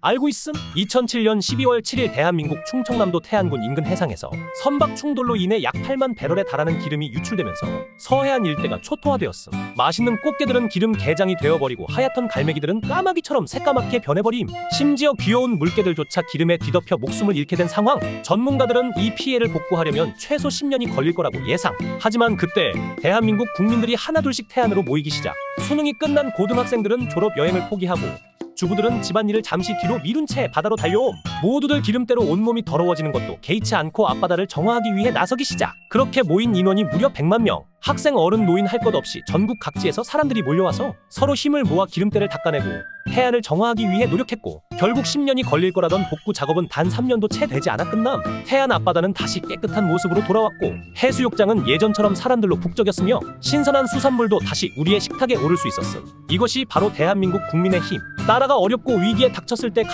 알고 있음? 2007년 12월 7일 대한민국 충청남도 태안군 인근 해상에서 선박 충돌로 인해 약 8만 배럴에 달하는 기름이 유출되면서 서해안 일대가 초토화되었음. 맛있는 꽃게들은 기름 게장이 되어버리고 하얗던 갈매기들은 까마귀처럼 새까맣게 변해버림. 심지어 귀여운 물개들조차 기름에 뒤덮여 목숨을 잃게 된 상황. 전문가들은 이 피해를 복구하려면 최소 10년이 걸릴 거라고 예상. 하지만 그때 대한민국 국민들이 하나둘씩 태안으로 모이기 시작. 수능이 끝난 고등학생들은 졸업 여행을 포기하고 주부들은 집안일을 잠시 뒤로 미룬 채 바다로 달려옴. 모두들 기름때로 온몸이 더러워지는 것도 개의치 않고 앞바다를 정화하기 위해 나서기 시작. 그렇게 모인 인원이 무려 100만 명. 학생, 어른, 노인 할 것 없이 전국 각지에서 사람들이 몰려와서 서로 힘을 모아 기름때를 닦아내고 해안을 정화하기 위해 노력했고 결국 10년이 걸릴 거라던 복구 작업은 단 3년도 채 되지 않아 끝남. 태안 앞바다는 다시 깨끗한 모습으로 돌아왔고 해수욕장은 예전처럼 사람들로 북적였으며 신선한 수산물도 다시 우리의 식탁에 오를 수 있었음. 이것이 바로 대한민국 국민의 힘. 나라가 어렵고 위기에 닥쳤을 때